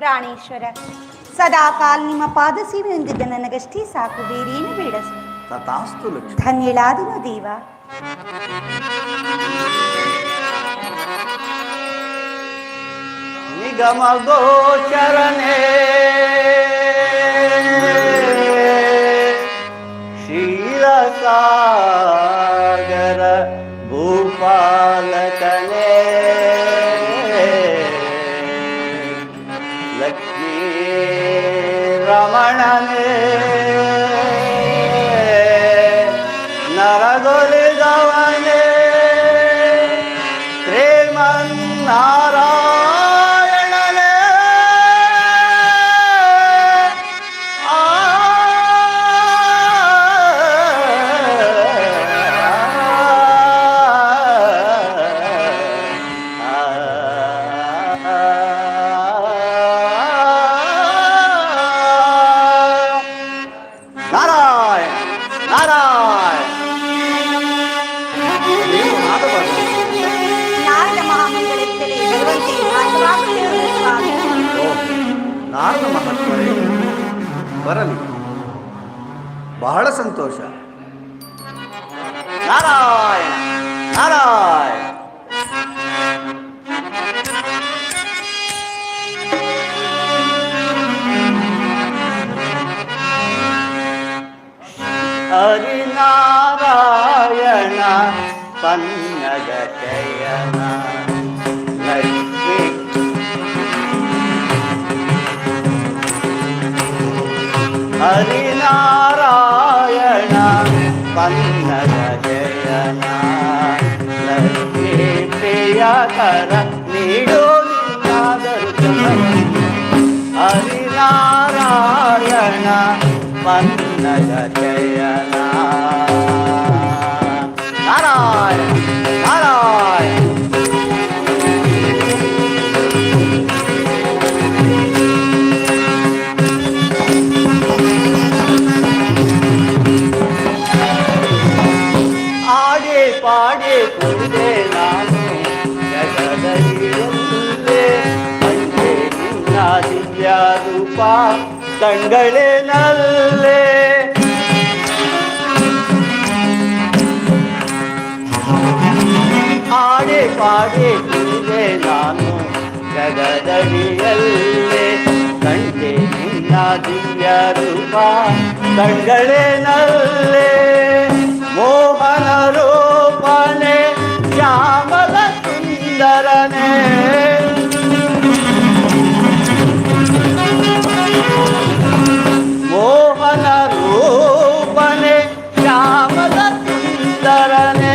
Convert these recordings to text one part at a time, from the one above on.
ಪ್ರಾಣೇಶ್ವರ ಸದಾ ಕಾಲ ನಿಮ್ಮ ಪಾದ ಸೇವೆ ಹೊಂದಿದ್ದ ನನಗಷ್ಟೇ ಸಾಕು ಬೇರೇನು ಬೇಡ ತಥಾಸ್ತು ಲಕ್ಷ್ಮಿ. ಧನ್ಯಳಾದನು ದೇವ. ನಿಗಮ ಗೋಚರನೆ બ્રાહ્મણને નરગોલે જવાને ನಾರಾಯಣ ನೀವು ನಾದಬಾರದು ನಾರದ ಮಹಾಮಂಗಳೆತ್ತಲೇ ಬರುವಂತೆ ನಾಟವಾಗುತ್ತಿರುವ ಸ್ವಾಮಿ ಓ, ನಾರದ ಮಹತ್ವರೇ ಬರಲಿ ಬಹಳ ಸಂತೋಷ ನಾರಾಯಣ ನಾರಾಯಣ ಹರಿನಾರಾಯಣ ಪನ್ನಗ ಶಯನ ಲಕ್ಷ್ಮೀ ಹರಿನಾರಾಯಣ ಪನ್ನಗ ಜಯನ ಲಕ್ಷ್ಮೀ ರೂಪ ಕಂಗಳಿನಲ್ಲೇ ಆಡಿ ಪಾಡಿ ಕುಡಿದೆ ನಾನು ಜಗದಡಿಯಲ್ಲೇ ಕಂಡೆ ನಿನ್ನ ದಿವ್ಯ ರೂಪ ಕಂಗಳಿನಲ್ಲೇ ಮೋಹನ ಸುಂದರನೆ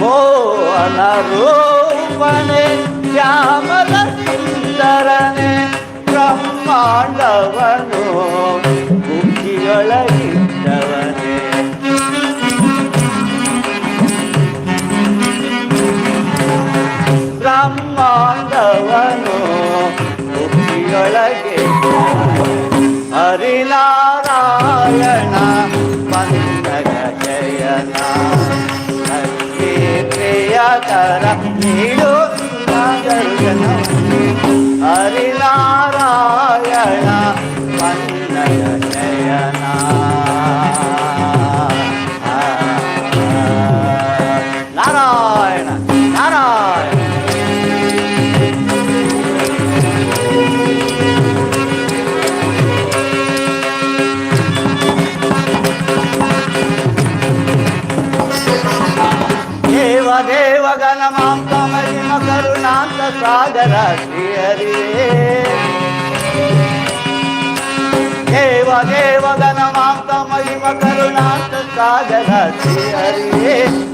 ಮೋಹನ ರೂಪನೆ ಶ್ಯಾಮಲ ಸುಂದರನೆ ಬ್ರಹ್ಮಾಂಡವನು ಬುದ್ಧಿಯೊಳಗಿದ್ದವನೇ ಬ್ರಹ್ಮಾಂಡವನು ಬುದ್ಧಿಯೊಳಗೆ ಹರಿನಾರಾಯಣ ಪಂದಗ ಜಯನ. ಪ್ರಿಯಕರ ನೀಡು ದರ್ಶನ ಹರಿನಾರಾಯಣ ಪಂದಗ ಸಾಗರ ಶ್ರೀಹರಿ ದೇವ ದೇವ ಗಣ ಮಾಂತ ಮಹಿಮ ಕರುಣಾಂತ ಸಾಗರ ಶ್ರೀಹರಿ ಚರಣು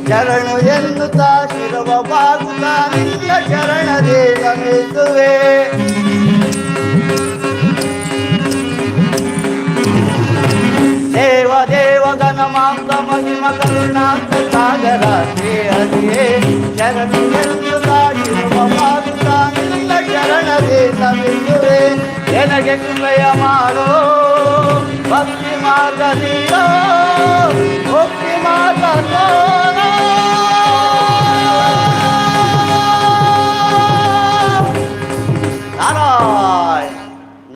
ಶರಣು ಎನ್ನುತ್ತಾ ಶಿರವ ಬಾಗುತ್ತಾ ನಿನ್ನ ಶರಣದೇ ನಮಿಸುವೆ ದೇವ ದೇವ ಗಣ ಮಾಂಸ ಮಹಿಮ ಕರುಣಾಂತ ಸಾಗರ ಶ್ರೀಹರಿ ಚರಣು ಶರಣು ಎಂದು ನಿನ್ನ ನಮಿಸುವೆ ನನಗೆ ಕುಲಯ ಮಾಡೋ ಭಕ್ತಿ ಮಾರ್ಗ